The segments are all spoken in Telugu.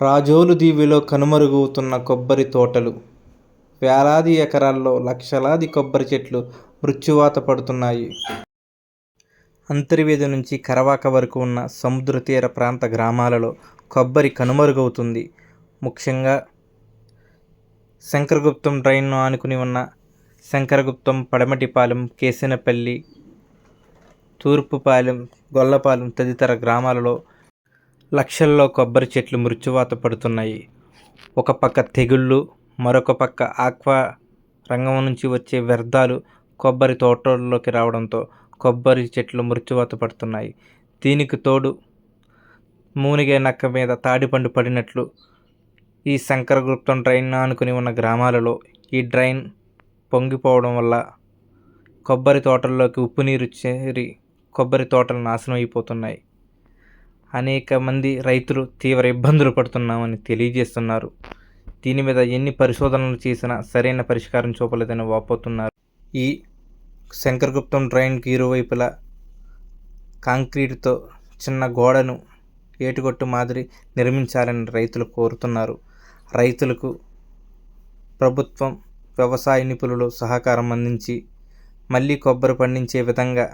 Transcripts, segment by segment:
రాజోలు దీవిలో కనుమరుగవుతున్న కొబ్బరి తోటలు. వేలాది ఎకరాల్లో లక్షలాది కొబ్బరి చెట్లు మృత్యువాత పడుతున్నాయి. అంతర్వేది నుంచి కరవాక వరకు ఉన్న సముద్ర తీర ప్రాంత గ్రామాలలో కొబ్బరి కనుమరుగవుతుంది. ముఖ్యంగా శంకరగుప్తం డ్రైన్ను ఆనుకుని ఉన్న శంకరగుప్తం పడమటిపాలెం కేసినపల్లి తూర్పుపాలెం గొల్లపాలెం తదితర గ్రామాలలో లక్షల్లో కొబ్బరి చెట్లు మృత్యువాత పడుతున్నాయి. ఒక పక్క తెగుళ్ళు మరొక పక్క ఆక్వా రంగం నుంచి వచ్చే వ్యర్థాలు కొబ్బరి తోటల్లోకి రావడంతో కొబ్బరి చెట్లు మృత్యువాత పడుతున్నాయి. దీనికి తోడు మూనిగే నక్క మీద తాడిపండు పడినట్లు ఈ శంకరగుప్తం డ్రైన్ ఆనుకుని ఉన్న గ్రామాలలో ఈ డ్రైన్ పొంగిపోవడం వల్ల కొబ్బరి తోటల్లోకి ఉప్పు నీరు చేరి కొబ్బరి తోటలు నాశనం అయిపోతున్నాయి. అనేక మంది రైతులు తీవ్ర ఇబ్బందులు పడుతున్నామని తెలియజేస్తున్నారు. దీని మీద ఎన్ని పరిశోధనలు చేసినా సరైన పరిష్కారం చూపలేదని వాపోతున్నారు. ఈ శంకరగుప్తం డ్రైన్కి ఇరువైపులా కాంక్రీటుతో చిన్న గోడను ఏటుగొట్టు మాదిరి నిర్మించాలని రైతులు కోరుతున్నారు. రైతులకు ప్రభుత్వం వ్యవసాయ నిపుణులు సహకారం అందించి మళ్ళీ కొబ్బరి పండించే విధంగా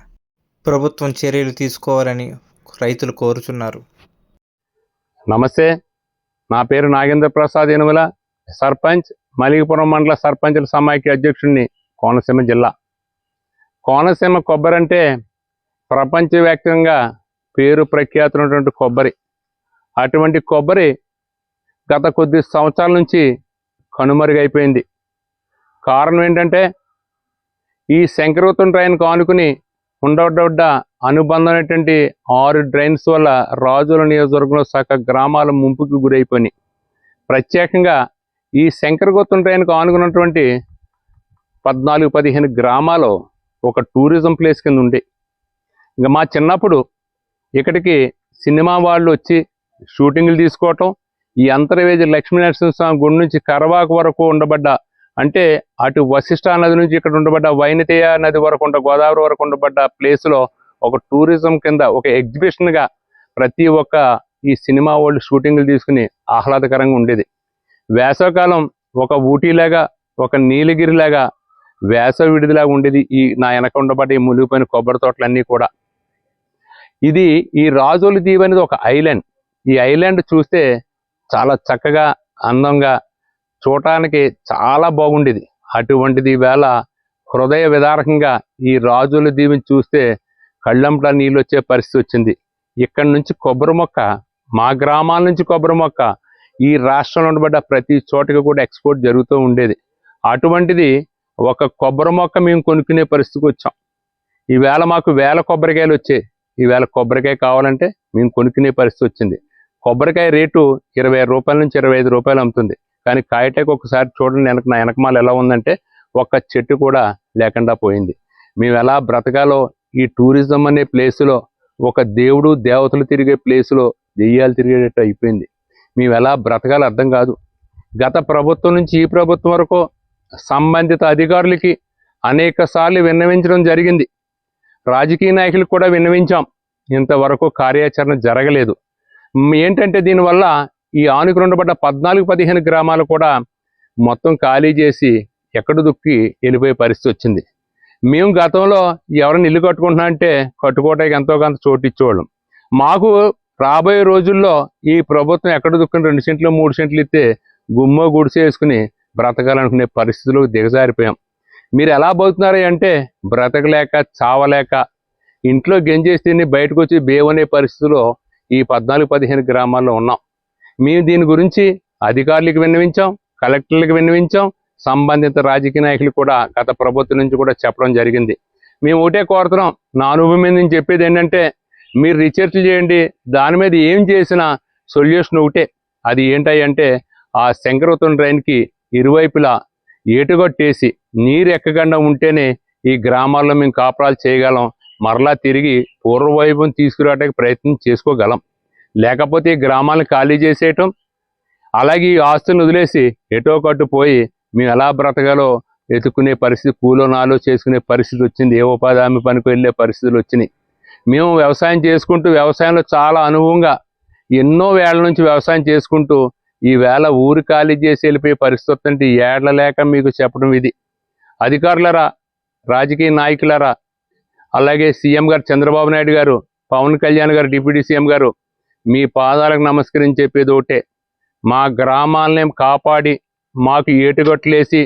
ప్రభుత్వం చర్యలు తీసుకోవాలని రైతులు కోరుచున్నారు. నమస్తే నా పేరు నాగేంద్ర ప్రసాద్ ఎనుమల సర్పంచ్ మలిగిపురం మండల సర్పంచుల సమాఖ్య అధ్యక్షుడిని కోనసీమ జిల్లా. కోనసీమ కొబ్బరి అంటే ప్రపంచవ్యాప్తంగా పేరు ప్రఖ్యాతున్నటువంటి కొబ్బరి. అటువంటి కొబ్బరి గత కొద్ది సంవత్సరాల నుంచి కనుమరుగైపోయింది. కారణం ఏంటంటే ఈ శంకరవతం డ్రైన్ కానుకుని ఉండవడ్డ అనుబంధమైనటువంటి ఆరు డ్రైన్స్ వల్ల రాజుల నియోజకవర్గంలో సగ గ్రామాల ముంపుకి గురైపోయినాయి. ప్రత్యేకంగా ఈ శంకరగుత్తం డ్రైన్కు ఆనుకున్నటువంటి పద్నాలుగు పదిహేను గ్రామాలు ఒక టూరిజం ప్లేస్ కింద ఉండే. ఇంకా మా చిన్నప్పుడు ఇక్కడికి సినిమా వాళ్ళు వచ్చి షూటింగ్లు తీసుకోవటం ఈ అంతర్వేది లక్ష్మీనరసింహ స్వామి గుడి నుంచి కరవాకు వరకు ఉండబడ్డ అంటే అటు వశిష్ఠ నది నుంచి ఇక్కడ ఉండబడ్డ వైనతేయ నది వరకు ఉండ గోదావరి వరకు ఉండబడ్డ ప్లేస్లో ఒక టూరిజం కింద ఒక ఎగ్జిబిషన్గా ప్రతి ఒక్క ఈ సినిమా వాళ్ళు షూటింగ్లు తీసుకుని ఆహ్లాదకరంగా ఉండేది. వేసవకాలం ఒక ఊటీలాగా ఒక నీలగిరిలాగా వేసవ విడిదిలాగా ఉండేది ఈ నా వెనక ఉండబడ్డ ఈ మునిగిపోయిన కొబ్బరి తోటలన్నీ కూడా. ఇది ఈ రాజోలు దీవి అనేది ఒక ఐలాండ్. ఈ ఐలాండ్ చూస్తే చాలా చక్కగా అందంగా చూడటానికి చాలా బాగుండేది. అటువంటిది వేళ హృదయ విదారకంగా ఈ రాజుల దీవిని చూస్తే కళ్ళంపట నీళ్ళు వచ్చే పరిస్థితి వచ్చింది. ఇక్కడి నుంచి కొబ్బరి మొక్క మా గ్రామాల నుంచి కొబ్బరి మొక్క ఈ రాష్ట్రంలో ఉండబడ్డ ప్రతి చోటకి కూడా ఎక్స్పోర్ట్ జరుగుతూ ఉండేది. అటువంటిది ఒక కొబ్బరి మొక్క మేము కొనుక్కునే పరిస్థితికి వచ్చాం. ఈవేళ మాకు వేల కొబ్బరికాయలు వచ్చాయి. ఈవేళ కొబ్బరికాయ కావాలంటే మేము కొనుక్కునే పరిస్థితి వచ్చింది. కొబ్బరికాయ రేటు ఇరవై రూపాయల నుంచి ఇరవై ఐదు రూపాయలు అమ్ముతుంది. కానీ కాయటకు ఒకసారి చూడండి వెనక నా వెనకమాల ఎలా ఉందంటే ఒక్క చెట్టు కూడా లేకుండా పోయింది. మేము ఎలా బ్రతకాలో ఈ టూరిజం అనే ప్లేసులో ఒక దేవుడు దేవతలు తిరిగే ప్లేసులో దెయ్యాలు తిరిగేటట్టు అయిపోయింది. మేము ఎలా బ్రతకాలో అర్థం కాదు. గత ప్రభుత్వం నుంచి ఈ ప్రభుత్వం వరకు సంబంధిత అధికారులకి అనేక సార్లు విన్నవించడం జరిగింది. రాజకీయ నాయకులకు కూడా విన్నవించాం. ఇంతవరకు కార్యాచరణ జరగలేదు. ఏంటంటే దీనివల్ల ఈ ఆనుకు ఉండబడ్డ పద్నాలుగు పదిహేను గ్రామాలు కూడా మొత్తం ఖాళీ చేసి ఎక్కడ దుక్కి వెళ్ళిపోయే పరిస్థితి వచ్చింది. మేము గతంలో ఎవరైనా ఇల్లు కట్టుకుంటున్నా అంటే కట్టుకోవటానికి ఎంతో కొంత చోటు ఇచ్చేవాళ్ళం. మాకు రాబోయే రోజుల్లో ఈ ప్రభుత్వం ఎక్కడ దుక్కుని రెండు సెంట్లు మూడు సెంట్లు ఇస్తే గుమ్మో గుడిసె వేసుకుని బ్రతకాలనుకునే పరిస్థితులకు దిగజారిపోయాం. మీరు ఎలా బతుకుతున్నారా అంటే బ్రతకలేక చావలేక ఇంట్లో గెంజేసి తిని బయటకు వచ్చి బేవనే పరిస్థితిలో ఈ పద్నాలుగు పదిహేను గ్రామాల్లో ఉన్నాం. మేము దీని గురించి అధికారులకు విన్నవించాం కలెక్టర్లకు విన్నవించాం సంబంధిత రాజకీయ నాయకులు కూడా గత ప్రభుత్వం నుంచి కూడా చెప్పడం జరిగింది. మేము ఒకటే కోరుతున్నాం నా అనుభవం మీద నేను చెప్పేది ఏంటంటే మీరు రీసెర్చ్ చేయండి దాని మీద ఏం చేసినా సొల్యూషన్ ఒకటే. అది ఏంటంటే అంటే ఆ శంకరవతం డ్రైన్కి ఇరువైపులా ఏటుగొట్టేసి నీరు ఎక్కకుండా ఉంటేనే ఈ గ్రామాల్లో మేము కాపురాలు చేయగలం. మరలా తిరిగి పూర్వవైభవం తీసుకురావడానికి ప్రయత్నం చేసుకోగలం. లేకపోతే గ్రామాలను ఖాళీ చేసేయటం అలాగే ఈ ఆస్తులను వదిలేసి ఎటో కట్టు పోయి మేము ఎలా బ్రతకాలో ఎత్తుకునే పరిస్థితి కూలో నాలో చేసుకునే పరిస్థితి వచ్చింది ఏ ఉపాధి హామీ పనికి వెళ్ళే పరిస్థితులు వచ్చినాయి. మేము వ్యవసాయం చేసుకుంటూ వ్యవసాయంలో చాలా అనుభవంగా ఎన్నో వేళ్ళ నుంచి వ్యవసాయం చేసుకుంటూ ఈ వేళ ఊరు ఖాళీ చేసి వెళ్ళిపోయే పరిస్థితి అంటే ఏడ్ల లేక మీకు చెప్పడం ఇది. అధికారులరా రాజకీయ నాయకులరా అలాగే సీఎం గారు చంద్రబాబు నాయుడు గారు పవన్ కళ్యాణ్ గారు డిప్యూటీ సీఎం గారు మీ పాదాలకు నమస్కరించి చెప్పేది ఒకటే మా గ్రామాలని కాపాడి మాకు ఏటుగట్లేసి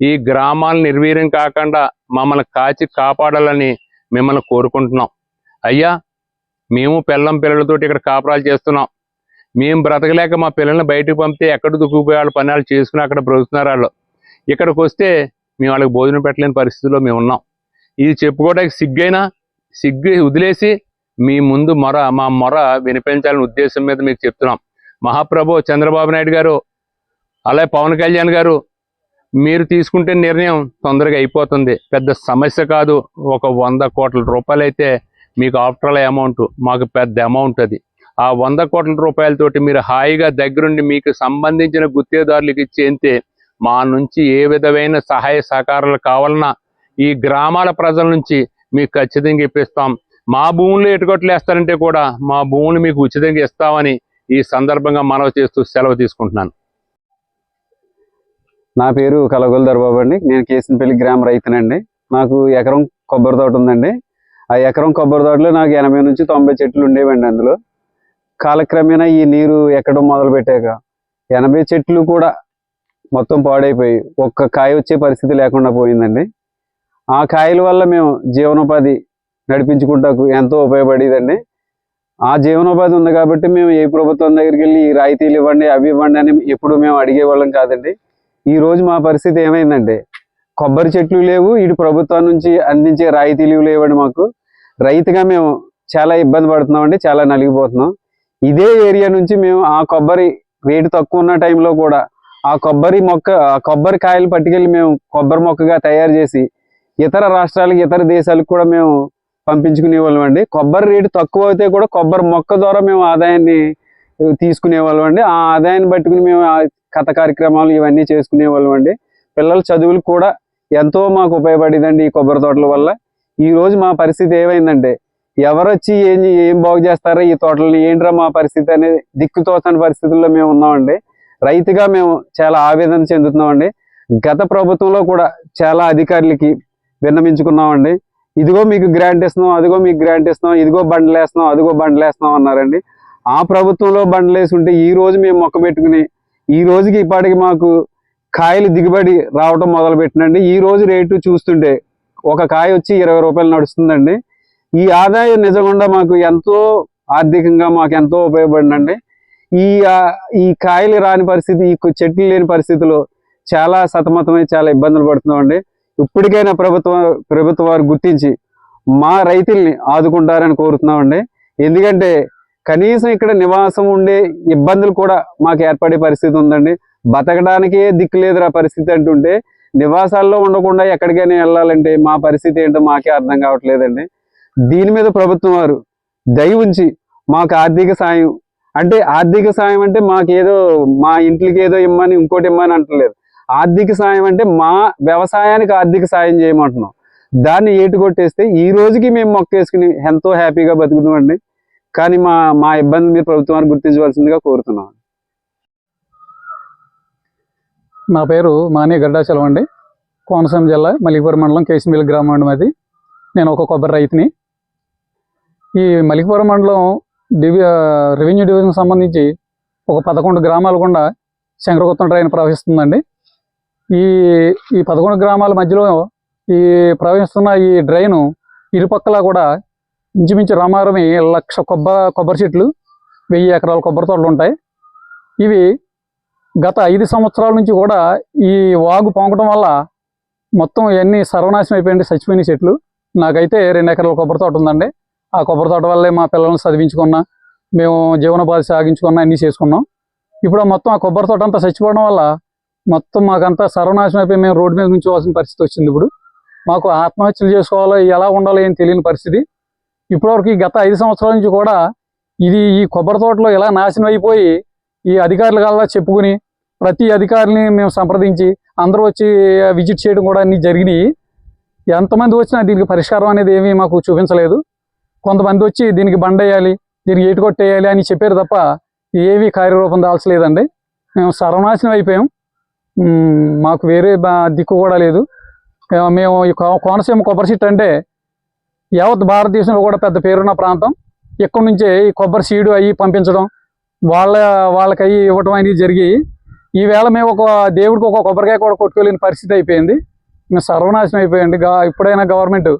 ఈ గ్రామాలను నిర్వీర్యం కాకుండా మమ్మల్ని కాచి కాపాడాలని మిమ్మల్ని కోరుకుంటున్నాం. అయ్యా మేము పిల్లం పిల్లలతోటి ఇక్కడ కాపురాలు చేస్తున్నాం. మేము బ్రతకలేక మా పిల్లల్ని బయటకు పంపితే ఎక్కడ దుక్కుపోయే వాళ్ళు పనులు చేసుకుని అక్కడ బ్రతుకుతున్నారు వాళ్ళు. ఇక్కడికి వస్తే మేము వాళ్ళకి భోజనం పెట్టలేని పరిస్థితిలో మేము ఉన్నాం. ఇది చెప్పుకోవడానికి సిగ్గైనా సిగ్గు వదిలేసి మీ ముందు మొర మా మొర వినిపించాలని ఉద్దేశం మీద మీకు చెప్తున్నాం. మహాప్రభు చంద్రబాబు నాయుడు గారు అలాగే పవన్ కళ్యాణ్ గారు మీరు తీసుకుంటే నిర్ణయం తొందరగా అయిపోతుంది. పెద్ద సమస్య కాదు. ఒక వంద కోట్ల రూపాయలు అయితే మీకు ఆఫ్టర్ అమౌంట్ మాకు పెద్ద అమౌంట్ అది. ఆ వంద కోట్ల రూపాయలతోటి మీరు హాయిగా దగ్గరుండి మీకు సంబంధించిన గుత్తేదారులకు ఇచ్చేంతే మా నుంచి ఏ విధమైన సహాయ సహకారాలు కావాలన్నా ఈ గ్రామాల ప్రజల నుంచి మీకు ఖచ్చితంగా ఇప్పిస్తాం. మా భూములు ఎటుకొట్లేస్తారంటే కూడా మా భూములు మీకు ఉచితంగా ఇస్తామని ఈ సందర్భంగా మనవి చేస్తూ సెలవు తీసుకుంటున్నాను. నా పేరు కలగొల్దర్ బాబు అండి. నేను కేసినపల్లి గ్రామ రైతునండి. నాకు ఎకరం కొబ్బరి తోట ఉందండి. ఆ ఎకరం కొబ్బరి తోటలో నాకు ఎనభై నుంచి తొంభై చెట్లు ఉండేవండి అందులో. కాలక్రమేణా ఈ నీరు ఎక్కడం మొదలు పెట్టాక ఎనభై చెట్లు కూడా మొత్తం పాడైపోయి ఒక్క కాయ వచ్చే పరిస్థితి లేకుండా పోయిందండి. ఆ కాయల వల్ల మేము జీవనోపాధి నడిపించుకుంటాకు ఎంతో ఉపయోగపడేదండి. ఆ జీవనోపాధి ఉంది కాబట్టి మేము ఏ ప్రభుత్వం దగ్గరికి వెళ్ళి ఈ రాయితీలు ఇవ్వండి అవి ఇవ్వండి అని ఎప్పుడు మేము అడిగేవాళ్ళం కాదండి. ఈ రోజు మా పరిస్థితి ఏమైందంటే కొబ్బరి చెట్లు లేవు ఇటు ప్రభుత్వం నుంచి అందించే రాయితీలు లేవండి మాకు. రైతుగా మేము చాలా ఇబ్బంది పడుతున్నామండి చాలా నలిగిపోతున్నాం. ఇదే ఏరియా నుంచి మేము ఆ కొబ్బరి రేటు తక్కువ ఉన్న టైంలో కూడా ఆ కొబ్బరి మొక్క ఆ కొబ్బరి కాయలు పట్టుకెళ్ళి మేము కొబ్బరి మొక్కగా తయారు చేసి ఇతర రాష్ట్రాలకు ఇతర దేశాలకు కూడా మేము పంపించుకునే వాళ్ళం అండి. కొబ్బరి రేటు తక్కువ అయితే కూడా కొబ్బరి మొక్క ద్వారా మేము ఆదాయాన్ని తీసుకునే వాళ్ళం అండి. ఆ ఆదాయాన్ని పట్టుకుని మేము ఆ కథ కార్యక్రమాలు ఇవన్నీ చేసుకునే వాళ్ళం అండి. పిల్లల చదువులు కూడా ఎంతో మాకు ఉపయోగపడేదండి ఈ కొబ్బరి తోటల వల్ల. ఈ రోజు మా పరిస్థితి ఏమైందంటే ఎవరు వచ్చి ఏం ఏం బాగు చేస్తారో ఈ తోటలని ఏంట్రా మా పరిస్థితి అనేది దిక్కుతోచని పరిస్థితుల్లో మేము ఉన్నామండి. రైతుగా మేము చాలా ఆవేదన చెందుతున్నామండి. గత ప్రభుత్వంలో కూడా చాలా అధికారులకి విన్నమించుకున్నామండి ఇదిగో మీకు గ్రాంట్ ఇస్తున్నాం అదిగో మీకు గ్రాంట్ ఇస్తున్నాం ఇదిగో బండ్లు వేస్తున్నాం అదిగో బండ్లు వేస్తున్నాం అన్నారండి. ఆ ప్రభుత్వంలో బండ్లు వేసి ఉంటే ఈ రోజు మేము మొక్క పెట్టుకుని ఈ రోజుకి ఇప్పటికి మాకు కాయలు దిగుబడి రావటం మొదలు పెట్టినండి ఈ రోజు రేటు చూస్తుంటే ఒక కాయ వచ్చి ఇరవై రూపాయలు నడుస్తుందండి. ఈ ఆదాయం నిజంగా మాకు ఎంతో ఆర్థికంగా మాకు ఎంతో ఉపయోగపడినండి ఈ ఈ కాయలు రాని పరిస్థితి ఈ చెట్లు లేని పరిస్థితిలో చాలా సతమతమై చాలా ఇబ్బందులు పడుతున్నామండి. ఇప్పటికైనా ప్రభుత్వం ప్రభుత్వం వారు గుర్తించి మా రైతుల్ని ఆదుకుంటారని కోరుతున్నామండి. ఎందుకంటే కనీసం ఇక్కడ నివాసం ఉండే ఇబ్బందులు కూడా మాకు ఏర్పడే పరిస్థితి ఉందండి. బతకడానికే దిక్కు లేదురా పరిస్థితి అంటుంటే నివాసాల్లో ఉండకుండా ఎక్కడికైనా వెళ్ళాలంటే మా పరిస్థితి ఏంటో మాకే అర్థం కావట్లేదండి. దీని మీద ప్రభుత్వం వారు దయ ఉంచి మాకు ఆర్థిక సాయం అంటే ఆర్థిక సాయం అంటే మాకేదో మా ఇంట్లోకి ఏదో ఇమ్మని ఇంకోటి ఇమ్మని అంటలేదు. ఆర్థిక సాయం అంటే మా వ్యవసాయానికి ఆర్థిక సాయం చేయమంటున్నాం. దాన్ని ఏటు కొట్టేస్తే ఈ రోజుకి మేము మొక్క వేసుకుని ఎంతో హ్యాపీగా బతుకుతామండి కానీ మా మా ఇబ్బంది మీరు ప్రభుత్వాన్ని గుర్తించవలసిందిగా కోరుతున్నాం. నా పేరు మానే గడ్డాచలం అండి. కోనసీమ జిల్లా మలికిపురం మండలం కేసిమిల్లి గ్రామం అండి మాది. నేను ఒక కొబ్బరి రైతుని. ఈ మలికిపురం మండలం డివి రెవెన్యూ డివిజన్ సంబంధించి ఒక పదకొండు గ్రామాలు గుండా శంకరగుత్తం డ్రైన్ ప్రవహిస్తుందండి. ఈ ఈ పదకొండు గ్రామాల మధ్యలో ఈ ప్రవహిస్తున్న ఈ డ్రైను ఇరుపక్కల కూడా ఇంచుమించు రామారమి లక్ష కొబ్బరి కొబ్బరి చెట్లు వెయ్యి ఎకరాల కొబ్బరి తోటలు ఉంటాయి. ఇవి గత ఐదు సంవత్సరాల నుంచి కూడా ఈ వాగు పొంగటం వల్ల మొత్తం ఇవన్నీ సర్వనాశనం అయిపోయింది చచ్చిపోయిన చెట్లు. నాకైతే రెండు ఎకరాల కొబ్బరి తోట ఉందండి. ఆ కొబ్బరి తోట వల్లే మా పిల్లల్ని చదివించుకున్నా మేము జీవనోపాధి సాగించుకున్నా అన్నీ చేసుకున్నాం. ఇప్పుడు మొత్తం ఆ కొబ్బరి తోట అంతా చచ్చిపోవడం వల్ల మొత్తం మాకంతా సర్వనాశనం అయిపోయి మేము రోడ్డు మీద నుంచోవాల్సిన పరిస్థితి వచ్చింది ఇప్పుడు. మాకు ఆత్మహత్యలు చేసుకోవాలో ఎలా ఉండాలో ఏం తెలియని పరిస్థితి. ఇప్పటివరకు ఈ గత ఐదు సంవత్సరాల నుంచి కూడా ఇది ఈ కొబ్బరి తోటలో ఎలా నాశనం అయిపోయి ఈ అధికారుల కల్లా చెప్పుకుని ప్రతి అధికారిని మేము సంప్రదించి అందరూ వచ్చి విజిట్ చేయడం కూడా అన్ని జరిగినాయి. ఎంతమంది వచ్చినా దీనికి పరిష్కారం అనేది ఏమీ మాకు చూపించలేదు. కొంతమంది వచ్చి దీనికి బండ వేయాలి దీనికి ఏటు కొట్టేయాలి అని చెప్పారు తప్ప ఏవి కార్యరూపం దాల్చలేదండి. మేము సర్వనాశనం అయిపోయాం. మాకు వేరే దిక్కు కూడా లేదు. మేము ఈ కోనసీమ కొబ్బరి చెట్టు అంటే యావత్ భారతదేశంలో కూడా పెద్ద పేరున్న ప్రాంతం. ఇక్కడ నుంచే ఈ కొబ్బరి సీడు అవి పంపించడం వాళ్ళ వాళ్ళకి అవి ఇవ్వటం అనేది జరిగి ఈవేళ మేము ఒక దేవుడికి ఒక కొబ్బరికాయ కూడా కొట్టుకోలేని పరిస్థితి అయిపోయింది. మేము సర్వనాశనం అయిపోయింది. గా ఇప్పుడైనా గవర్నమెంట్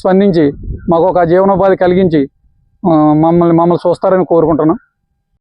స్పందించి మాకు ఒక జీవనోపాధి కలిగించి మమ్మల్ని మమ్మల్ని చూస్తారని కోరుకుంటున్నాం.